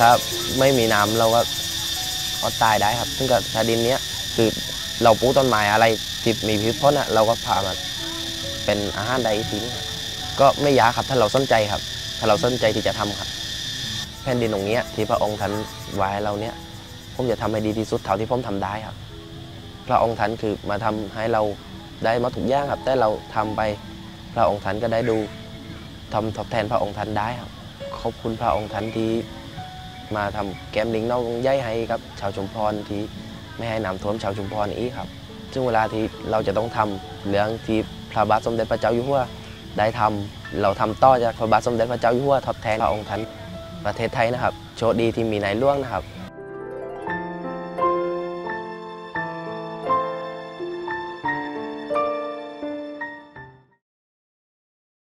ถ้าไม่มีน้ำเราก็อดตายได้ครับ ซึ่งกับชาดินเนี้ยคือเราปลูกต้นไม้อะไรที่มีพิษพ้นอะเราก็พามาเป็นอาหารได้ทีนึงก็ไม่ยากครับถ้าเราสนใจครับ ถ้าเราสนใจที่จะทำครับ แผ่นดินตรงเนี้ยที่พระองค์ท่านไว้เราเนี้ยผมจะทำให้ดีที่สุดเท่าที่ผมทำได้ครับ พระองค์ท่านคือมาทำให้เราได้มาถูกย่างครับ แต่เราทำไปพระองค์ท่านก็ได้ดูทำทดแทนพระองค์ท่านได้ครับขอบคุณพระองค์ท่านที่ มาทำแกมลิงน้องย้ายให้กับชาวชุมพรที่ไม่ให้น้ำท่วมชาวชุมพรอีกครับ ซึ่งเวลาที่เราจะต้องทำเรื่องที่พระบาทสมเด็จพระเจ้าอยู่หัวได้ทำเราทำต่อจากพระบาทสมเด็จพระเจ้าอยู่หัวทดแทนพระองค์ท่านประเทศไทยนะครับ โชคดีที่มีนายหลวงนะครับ